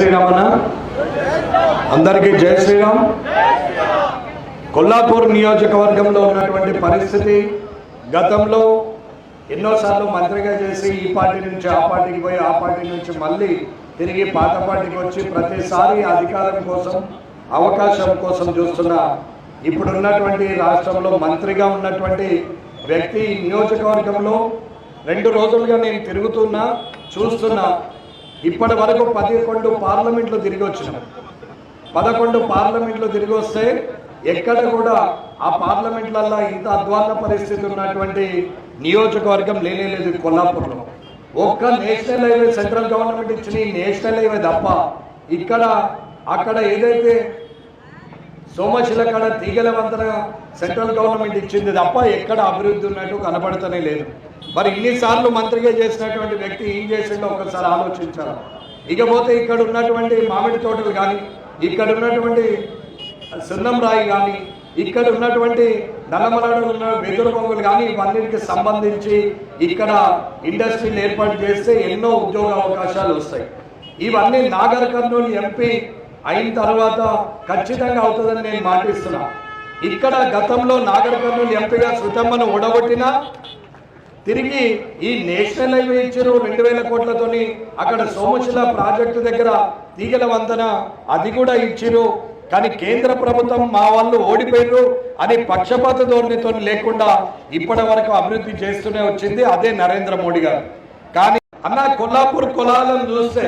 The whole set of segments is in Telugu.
శ్రీరామన్న. అందరికీ జై శ్రీరామ్. కొల్లాపూర్ నియోజకవర్గంలో ఉన్నటువంటి పరిస్థితి గతంలో ఎన్నోసార్లు మంత్రిగా చేసి ఈ పార్టీ నుంచి ఆ పార్టీకి పోయి ఆ పార్టీ నుంచి మళ్ళీ తిరిగి పాత పార్టీకి వచ్చి ప్రతిసారి అధికారం కోసం అవకాశం కోసం చూస్తున్న ఇప్పుడున్నటువంటి రాష్ట్రంలో మంత్రిగా ఉన్నటువంటి వ్యక్తి నియోజకవర్గంలో రెండు రోజులుగా నేను తిరుగుతున్నా చూస్తున్నా. ఇప్పటి వరకు పదకొండు పార్లమెంట్లు తిరిగి వచ్చినాం. పదకొండు పార్లమెంట్లు తిరిగి వస్తే ఎక్కడ కూడా ఆ పార్లమెంట్లల్లో ఇంత అధ్వాన్న పరిస్థితి ఉన్నటువంటి నియోజకవర్గం లేనేలేదు కొల్లాపూర్లో. ఒక్క నేషనల్ హైవే సెంట్రల్ గవర్నమెంట్ ఇచ్చిన ఈ నేషనల్ హైవే తప్ప ఇక్కడ అక్కడ ఏదైతే సోమశిల కాడ తీగల వంతన సెంట్రల్ గవర్నమెంట్ ఇచ్చింది తప్ప ఎక్కడ అభివృద్ధి ఉన్నట్టు కనబడతనే లేదు. మరి ఇన్నిసార్లు మంత్రిగా చేసినటువంటి వ్యక్తి ఏం చేసిండో ఒకసారి ఆలోచించాలి. ఇకపోతే ఇక్కడ ఉన్నటువంటి మామిడి తోటలు కానీ ఇక్కడ ఉన్నటువంటి సున్నం రాయి కానీ ఇక్కడ ఉన్నటువంటి నల్లమలలో ఉన్న వెదురు బొమ్మలు కానీ ఇవన్నిటికి సంబంధించి ఇక్కడ ఇండస్ట్రీని ఏర్పాటు చేస్తే ఎన్నో ఉద్యోగ అవకాశాలు వస్తాయి. ఇవన్నీ నాగర్ కర్నూలు ఎంపీ అయిన తర్వాత ఖచ్చితంగా అవుతుందని నేను మాటిస్తున్నా. ఇక్కడ గతంలో నాగర్ కర్నూలు ఎంపీగా శృతమ్మను ఓడగొట్టినా తిరిగి ఈ నేషనల్ హైవే ఇచ్చారు రెండు వేల కోట్లతోని. అక్కడ సోమశిల ప్రాజెక్టు దగ్గర తీగల వంతన అది కూడా ఇచ్చిరు. కానీ కేంద్ర ప్రభుత్వం మా వాళ్ళు ఓడిపోయారు అని పక్షపాత ధోరణితో లేకుండా ఇప్పటి వరకు అభివృద్ధి చేస్తూనే వచ్చింది అదే నరేంద్ర మోడీ గారు. కానీ అన్న కొల్లాపూర్ కులాలను చూస్తే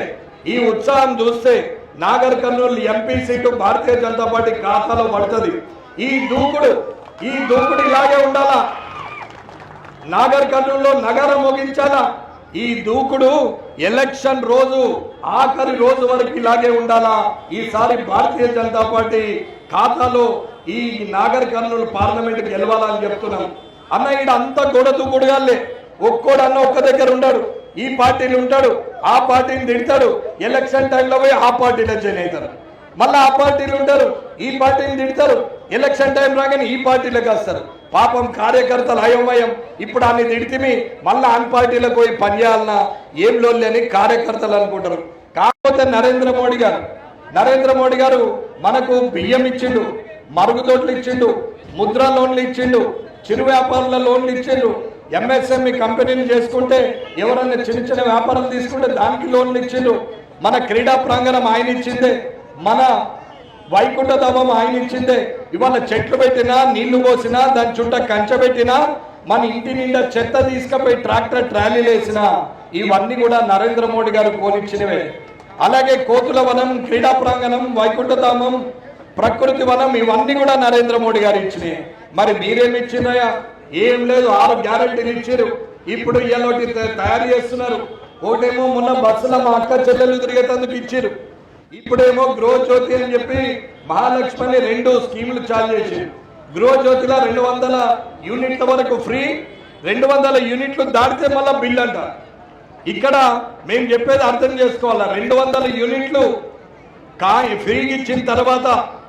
ఈ ఉత్సాహం చూస్తే నాగర్ కర్నూలు ఎంపీ సీటు భారతీయ జనతా పార్టీ ఖాతాలో పడుతుంది. ఈ దూకుడు ఈ దూకుడు ఇలాగే ఉండాలా? నాగర్ కర్నూలులో నగరం ముగించాలా? ఈ దూకుడు ఎలక్షన్ రోజు ఆఖరి రోజు వరకు ఇలాగే ఉండాలా? ఈసారి భారతీయ జనతా పార్టీ ఖాతాలో ఈ నాగర్ కర్నూలు పార్లమెంట్ గెలవాలని చెప్తున్నాం. అన్న ఈడ అంత గొడ దూకుడుగాలే ఒక్కోడన్న ఒక్క దగ్గర ఉన్నాడు ఈ పార్టీలు ఉంటాడు ఆ పార్టీని తిడతాడు ఎలక్షన్ టైంలో పోయి ఆ పార్టీలో జాయిన్ అవుతారు. మళ్ళీ ఆ పార్టీలు ఉంటారు ఈ పార్టీని తిడతారు ఎలక్షన్ టైం రాగానే ఈ పార్టీలోకి వస్తారు పాపం కార్యకర్తలు అయోమయం. ఇప్పుడు అన్ని తిడితిమి మళ్ళీ అన్ పార్టీలకు పోయి పనిచేయాలన్నా ఏం లోని అని కార్యకర్తలు అనుకుంటారు. కాకపోతే నరేంద్ర మోడీ గారు నరేంద్ర మోడీ గారు మనకు బియ్యం ఇచ్చిండు మరుగుదొడ్లు ఇచ్చిండు ముద్ర లోన్లు ఇచ్చిండు చిరు వ్యాపారుల లోన్లు ఇచ్చిండు ఎంఎస్ఎంఈ కంపెనీలు చేసుకుంటే ఎవరైనా చిన్న చిన్న వ్యాపారాలు తీసుకుంటే దానికి లోన్లు ఇచ్చిండు. మన క్రీడా ప్రాంగణం ఆయన ఇచ్చిందే. మన వైకుంఠ ధామం ఆయన ఇచ్చిందే. ఇవాళ చెట్లు పెట్టినా నీళ్ళు పోసినా దాని చుట్టూ కంచబెట్టినా మన ఇంటి నిండా చెత్త తీసుకుపోయి ట్రాక్టర్ ట్రాలీలు వేసినా ఇవన్నీ కూడా నరేంద్ర మోడీ గారు కోనిచ్చినవే. అలాగే కోతుల వనం క్రీడా ప్రాంగణం వైకుంఠ ధామం ప్రకృతి వనం ఇవన్నీ కూడా నరేంద్ర మోడీ గారు ఇచ్చినాయి. మరి మీరేమి ఇచ్చినాయా? ఏం లేదు ఆరు గ్యారంటీలు ఇచ్చారు. ఇప్పుడు ఇయ్యాలోటి తయారు చేస్తున్నారు. ఒకటేమో మొన్న బస్సులో మా అక్క చెల్లెలు తిరిగేటందుకు ఇచ్చారు. ఇప్పుడేమో గృహ జ్యోతి అని చెప్పి మహాలక్ష్మి రెండు స్కీములు చాలు చేశారు. గృహ జ్యోతిలో రెండు వందల యూనిట్ల వరకు ఫ్రీ రెండు వందల యూనిట్లు దాటితే మళ్ళీ బిల్ అంట. ఇక్కడ మేము చెప్పేది అర్థం చేసుకోవాలా? రెండు వందల యూనిట్లు కానీ ఫ్రీగా ఇచ్చిన తర్వాత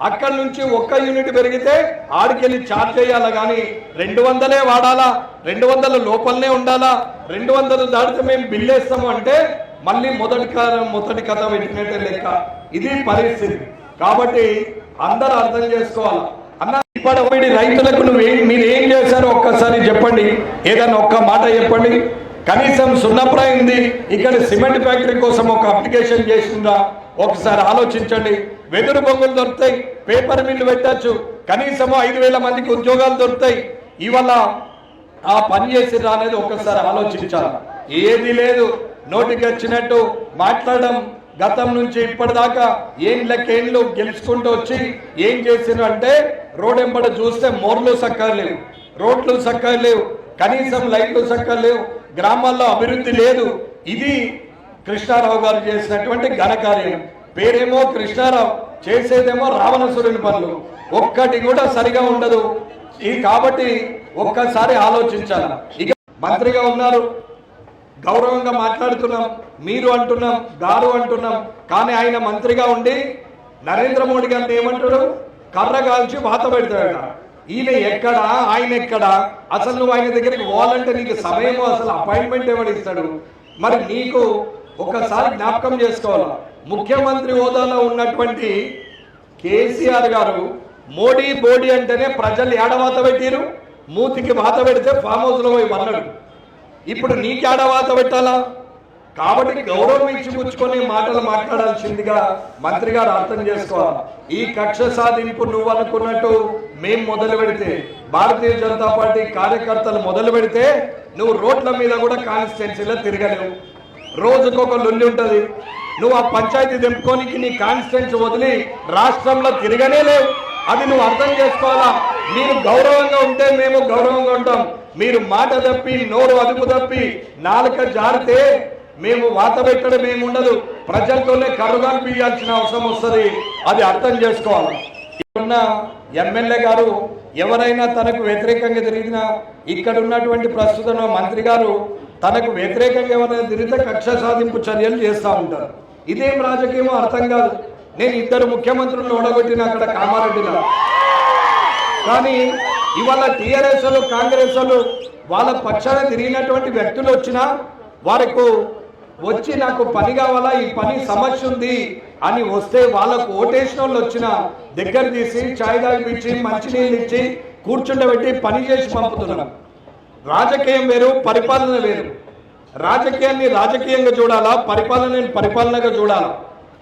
అక్కడి నుంచి ఒక్క యూనిట్ పెరిగితే ఆడికెళ్ళి చార్జ్ చేయాలా కానీ రెండు వందలే వాడాలా? రెండు వందల లోపలనే ఉండాలా? రెండు వందలు దాటితే మేము బిల్లేస్తాము అంటే మళ్ళీ మొదటి మొదటి కథ పెట్టినట్టే లెక్క. ఇది పరిస్థితి. కాబట్టి అందరూ అర్థం చేసుకోవాలి? అన్న ఇప్పటి రైతులకు నువ్వు మీరు ఏం చేశారో ఒక్కసారి చెప్పండి. ఏదైనా ఒక్క మాట చెప్పండి. కనీసం సున్నప్రాయింది ఇక్కడ సిమెంట్ ఫ్యాక్టరీ కోసం ఒక అప్లికేషన్ చేసిందా? ఒకసారి ఆలోచించండి. వెదురు బొంగులు దొరుకుతాయి. పేపర్ మిల్లు పెట్టచ్చు. కనీసం ఐదు వేల మందికి ఉద్యోగాలు దొరుకుతాయి. ఇవాళ ఆ పని చేసిరా అనేది ఒక్కసారి ఆలోచించాలి. ఏది లేదు. నోటికి వచ్చినట్టు మాట్లాడడం గతం నుంచి ఇప్పటిదాకా ఏం లెక్కేళ్ళు గెలుచుకుంటూ వచ్చి ఏం చేసినంటే రోడ్ ఎంబడ చూస్తే మోర్లు సక్కర్లేవు రోడ్లు సక్కర్లేవు కనీసం లైట్లు సక్కర్లేవు గ్రామాల్లో అభివృద్ధి లేదు. ఇది కృష్ణారావు గారు చేసినటువంటి ఘనకార్యం పేరేమో కృష్ణారావు చేసేదేమో రావణసురుని పనులు. ఒక్కటి కూడా సరిగా ఉండదు. ఇది కాబట్టి ఒక్కసారి ఆలోచించాలి. ఇక మంత్రిగా ఉన్నారు. గౌరవంగా మాట్లాడుతున్నాం. మీరు అంటున్నాం గారు అంటున్నాం. కానీ ఆయన మంత్రిగా ఉండి నరేంద్ర మోడీ గారిని ఏమంటాడు కర్ర కాల్చి బాత పెడతాడు ఈయన ఎక్కడ? ఆయన ఎక్కడ? అసలు నువ్వు ఆయన దగ్గరికి పోవాలంటే నీకు సమయము అసలు అపాయింట్మెంట్ ఎవడు ఇస్తాడు? మరి నీకు ఒకసారి జ్ఞాపకం చేసుకోవాలి? ముఖ్యమంత్రి హోదాలో ఉన్నటువంటి కేసీఆర్ గారు మోడీ బోడీ అంటేనే ప్రజలు ఏడవాత పెట్టిరు మూతికి వాత పెడితే ఫామ్ హౌస్లో పోయి అన్నాడు ఇప్పుడు నీకు ఏడవాత పెట్టాలా? కాబట్టి గౌరవం ఇచ్చి పుచ్చుకొని మాటలు మాట్లాడాల్సిందిగా మంత్రి గారు అర్థం చేసుకోవాలి. ఈ కక్ష సాధింపు నువ్వు అనుకున్నట్టు మేము మొదలు పెడితే భారతీయ జనతా పార్టీ కార్యకర్తలు మొదలు పెడితే నువ్వు రోడ్ల మీద కూడా కాన్స్టిట్యున్సీలో తిరగలేవు. రోజుకొక లొల్లి ఉంటుంది. నువ్వు ఆ పంచాయతీ దింపుకోనికి నీ కాన్స్టిట్యున్సీ వదిలి రాష్ట్రంలో తిరగనే లేవు. అది నువ్వు అర్థం చేసుకోవాలా? మీరు గౌరవంగా ఉంటే మేము గౌరవంగా ఉంటాం. మీరు మాట తప్పి నోరు అదుపు తప్పి నాలుక జారితే మేము వాత పెట్టడం ఏమి ఉండదు ప్రజలతోనే కరుగాలు పీయాల్సిన అవసరం వస్తుంది. అది అర్థం చేసుకోవాలి. ఉన్న ఎమ్మెల్యే గారు ఎవరైనా తనకు వ్యతిరేకంగా తిరిగినా ఇక్కడ ఉన్నటువంటి ప్రస్తుత మంత్రి గారు తనకు వ్యతిరేకంగా ఎవరైనా తిరిగితే కక్ష సాధింపు చర్యలు చేస్తూ ఉంటారు. ఇదేం రాజకీయమో అర్థం కాదు. నేను ఇద్దరు ముఖ్యమంత్రులను ఓడగొట్టిన అక్కడ కామారెడ్డిలో కానీ ఇవాళ టీఆర్ఎస్ వాళ్ళు కాంగ్రెస్ వాళ్ళు వాళ్ళ పక్షాన తిరిగినటువంటి వ్యక్తులు వచ్చినా వారికి వచ్చి నాకు పని కావాలా? ఈ పని సమస్య ఉంది అని వస్తే వాళ్ళకు ఓటేసిన వాళ్ళు వచ్చిన దగ్గర తీసి చాయ్ తాగిపించి మంచినీళ్ళు ఇచ్చి కూర్చుండబెట్టి పని చేసి పంపుతున్నాం. రాజకీయం వేరు పరిపాలన వేరు. రాజకీయాన్ని రాజకీయంగా చూడాలా? పరిపాలనని పరిపాలనగా చూడాలా?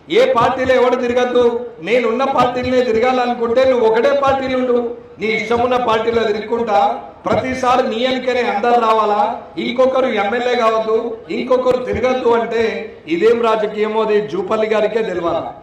ఏ పార్టీలో ఎవడు తిరగద్దు? నేనున్న పార్టీలనే తిరగాలనుకుంటే నువ్వు ఒకటే పార్టీలు ఉండు. నీ ఇష్టమున్న పార్టీలో తిరుగుకుంటా. ప్రతిసారి నీ ఎన్నికనే అందరు రావాలా? ఇంకొకరు ఎమ్మెల్యే కావద్దు. ఇంకొకరు తిరగద్దు అంటే ఇదేం రాజకీయమో అది జూపల్లి గారికే తెలియాలా